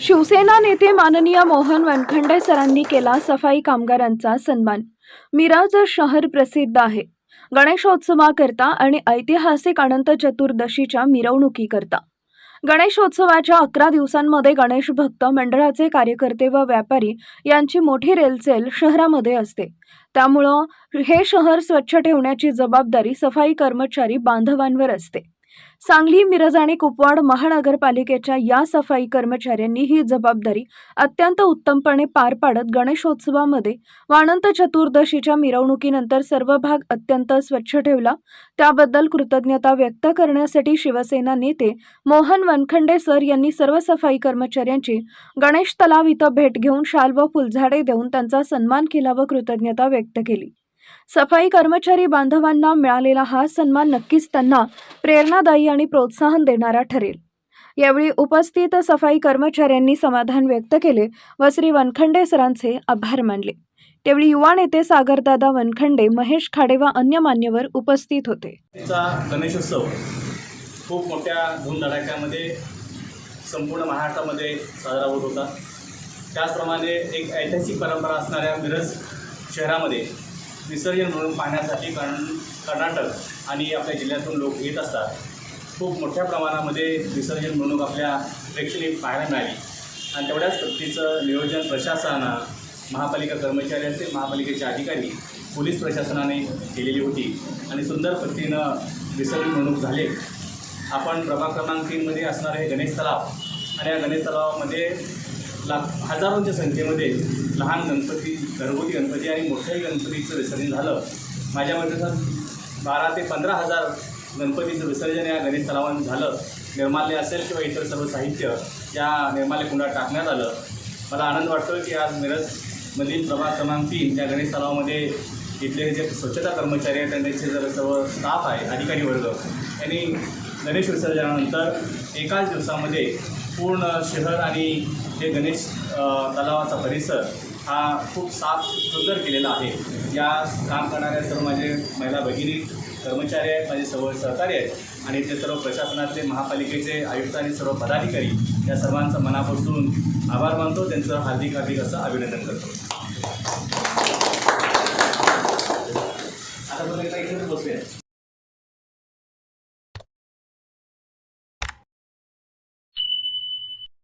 शिवसेना नेते माननीय मोहन वनखंडे सरांनी केला सफाई कामगारांचा सन्मान. मिराज शहर प्रसिद्ध आहे. गणेशोत्सवाकरता आणि ऐतिहासिक अनंत चतुर्दशीच्या मिरवणुकीकरता. गणेशोत्सवाच्या अकरा दिवसांमध्ये गणेश भक्त मंडळाचे कार्यकर्ते व व्यापारी यांची मोठी रेलचेल शहरामध्ये असते. त्यामुळं हे शहर स्वच्छ ठेवण्याची जबाबदारी सफाई कर्मचारी बांधवांवर असते. सांगली मिरज आणि कुपवाड महानगरपालिकेच्या या सफाई कर्मचाऱ्यांनी ही जबाबदारी अत्यंत उत्तमपणे पार पाडत गणेशोत्सवामध्ये वानंत चतुर्दशीच्या मिरवणुकीनंतर सर्व भाग अत्यंत स्वच्छ ठेवला. त्याबद्दल कृतज्ञता व्यक्त करण्यासाठी शिवसेना नेते मोहन वनखंडे सर यांनी सर्व सफाई कर्मचाऱ्यांची गणेश तलाव इथं भेट घेऊन शाल व फुलझाडे देऊन त्यांचा सन्मान केला व कृतज्ञता व्यक्त केली. सफाई कर्मचारी बांधवांना मिळालेला हा सन्मान नक्कीच त्यांना प्रेरणादायी आणि प्रोत्साहन देणारा ठरेल. यावेळी उपस्थित सफाई कर्मचाऱ्यांनी समाधान व्यक्त केले व श्री वनखंडे सरांचे आभार मानले. त्यावेळी युवा नेते सागरदादा वनखंडे महेश खाडे व अन्य मान्यवर उपस्थित होते. गणेशोत्सव खूप मोठ्या धूमधडाक्यामध्ये संपूर्ण महाराष्ट्रामध्ये साजरा होत होता. त्याचप्रमाणे एक ऐतिहासिक परंपरा असणाऱ्या मिरज शहरामध्ये विसर्जन म्हणून पाहण्यासाठी कारण कर्नाटक आणि आपल्या जिल्ह्यातून लोक येत असतात. खूप मोठ्या प्रमाणामध्ये विसर्जन म्हणून आपल्या प्रेक्षणीय पाहायला मिळाली. आणि तेवढ्याच पद्धतीचं नियोजन प्रशासनानं महापालिका कर्मचारी असतील महापालिकेचे अधिकारी पोलीस प्रशासनाने केलेली होती. आणि सुंदर पद्धतीनं विसर्जन म्हणून झाले. आपण प्रभाग क्रमांक तीनमध्ये असणारे गणेश तलाव. आणि या गणेश तलावामध्ये लाख हजारोंच्या संख्येमध्ये लहान गणपती घरगुती गणपती आणि मोठ्याही गणपतीचं विसर्जन झालं. माझ्या मते बारा ते पंधरा हजार गणपतीचं विसर्जन या गणेश तलावान झालं. निर्माल्य असेल किंवा इतर सर्व साहित्य या निर्माल्य कुंडात टाकण्यात आलं. मला आनंद वाटतो की आज मिरजमधील प्रभाग क्रमांक तीन या गणेश तलावामध्ये इथले जे स्वच्छता कर्मचारी आहेत त्यांचे जर सर्व स्टाफ आहे अधिकारी वर्ग यांनी गणेश विसर्जनानंतर एकाच दिवसामध्ये पूर्ण शहर आणि हे गणेश तलावाचा परिसर हा खूप साफ सुंदर केलेला आहे. या काम करणाऱ्या सर्व माझे महिला भगिनी कर्मचारी आहेत माझे सर्व सहकारी आहेत आणि ते सर्व प्रशासनातले महापालिकेचे आयुक्त आणि सर्व पदाधिकारी या सर्वांचं मनापासून आभार मानतो. त्यांचं हार्दिक हार्दिक असं अभिनंदन करतो.